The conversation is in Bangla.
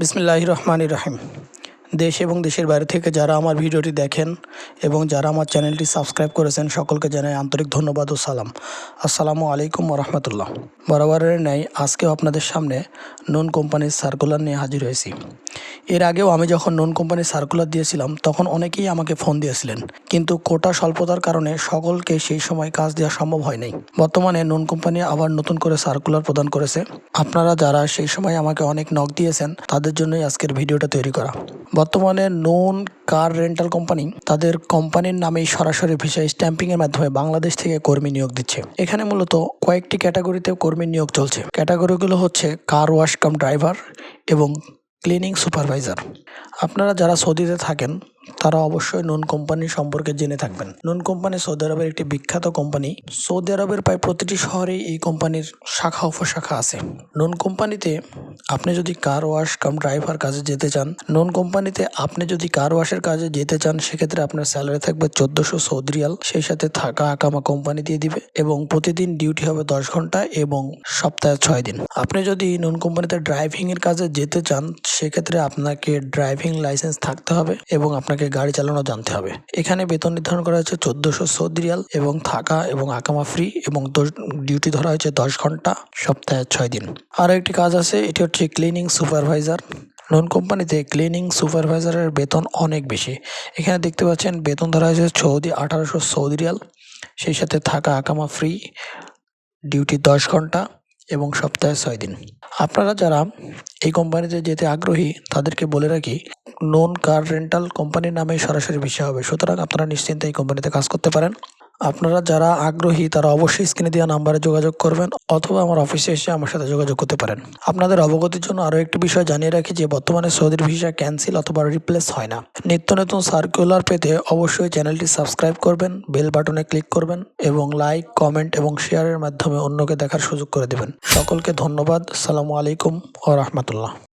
বিসমিল্লাহ রহমান রহিম। দেশ এবং দেশের বাইরে থেকে যারা আমার ভিডিওটি দেখেন এবং যারা আমার চ্যানেলটি সাবস্ক্রাইব করেছেন, সকলকে জানাই আন্তরিক ধন্যবাদ ও সালাম। আসসালামু আলাইকুম রহমতুল্লাহ। বরাবরের ন্যায় আজকেও আপনাদের সামনে নুন কোম্পানির সার্কুলার নিয়ে হাজির হয়েছি। এর আগেও আমি যখন নুন কোম্পানির সার্কুলার দিয়েছিলাম, তখন অনেকেই আমাকে ফোন দিয়েছিলেন। কিন্তু কোটা স্বল্পতার কারণে সকলকে সেই সময় কাজ দেওয়া সম্ভব হয়নি বর্তমানে নুন কোম্পানি আবার নতুন করে সার্কুলার প্রদান করেছে। আপনারা যারা সেই সময় আমাকে অনেক নক দিয়েছেন, তাদের জন্যই আজকের ভিডিওটা তৈরি করা। বর্তমানে নুন কার রেন্টাল কোম্পানি তাদের কোম্পানির নামেই সরাসরি ভিসা স্ট্যাম্পিংয়ের মাধ্যমে বাংলাদেশ থেকে কর্মী নিয়োগ দিচ্ছে। এখানে মূলত কয়েকটি ক্যাটাগরিতে কর্মী নিয়োগ চলছে। ক্যাটাগরিগুলো হচ্ছে কার ওয়াশ কাম ড্রাইভার এবং ক্লিনিং সুপারভাইজার। আপনারা যারা সৌদিতে থাকেন, তারা অবশ্যই নুন কোম্পানি সম্পর্কে জেনে থাকবেন। নুন কোম্পানি সৌদি আরবের একটি বিখ্যাত কোম্পানি। সৌদি আরবের প্রায় প্রতিটি শহরেই এই কোম্পানির শাখা, উপশাখা আছে। নুন কোম্পানিতে আপনি যদি কার ওয়াশ কাম ড্রাইভার কাজে যেতে চান, নুন কোম্পানিতে আপনি যদি কার ওয়াশের কাজে যেতে চান, সেক্ষেত্রে আপনার স্যালারি থাকবে চোদ্দশো সৌদি রিয়াল। সেই সাথে থাকা আকামা কোম্পানি দিয়ে দিবে এবং প্রতিদিন ডিউটি হবে দশ ঘণ্টা এবং সপ্তাহে ছয় দিন। আপনি যদি নুন কোম্পানিতে ড্রাইভিং এর কাজে যেতে চান সেক্ষেত্রে আপনাকে ড্রাইভিং লাইসেন্স থাকতে হবে এবং আপনাকে গাড়ি চালানো জানতে হবে। এখানে বেতন নির্ধারণ করা হয়েছে চোদ্দশো সৌদি রিয়াল এবং থাকা এবং আকামা ফ্রি এবং ডিউটি ধরা হয়েছে দশ ঘণ্টা, সপ্তাহে ছয় দিন। আরও একটি কাজ আছে, এটি হচ্ছে ক্লিনিং সুপারভাইজার নন কোম্পানিতে ক্লিনিং সুপারভাইজারের বেতন অনেক বেশি। এখানে দেখতে পাচ্ছেন, বেতন ধরা হয়েছে সৌদি আঠারোশো সৌদি রিয়াল সেই সাথে থাকা, আকামা ফ্রি ডিউটি দশ ঘণ্টা। এবং সপ্তাহে ছয় দিন। আপনারা যারা এই কোম্পানিতে যেতে আগ্রহী, তাদেরকে বলে রাখি নন কার রেন্টাল কোম্পানির নামে সরাসরি বিষয় হবে। সুতরাং আপনারা নিশ্চিন্তে এই কোম্পানিতে কাজ করতে পারেন। আপনারা যারা আগ্রহী, তারা অবশ্যই স্ক্রিনে দেওয়া নাম্বারে যোগাযোগ করবেন অথবা আমার অফিসে এসে আমার সাথে যোগাযোগ করতে পারেন। আপনাদের অবগতির জন্য আরও একটি বিষয় জানিয়ে রাখি যে, বর্তমানে সৌদির ভিসা ক্যান্সেল অথবা রিপ্লেস হয় না। নিত্য নতুন সার্কুলার পেতে অবশ্যই চ্যানেলটি সাবস্ক্রাইব করবেন, বেল বাটনে ক্লিক করবেন এবং লাইক, কমেন্ট এবং শেয়ারের মাধ্যমে অন্যকে দেখার সুযোগ করে দেবেন। সকলকে ধন্যবাদ। সালামু আলাইকুম ও রহমতুল্লাহ।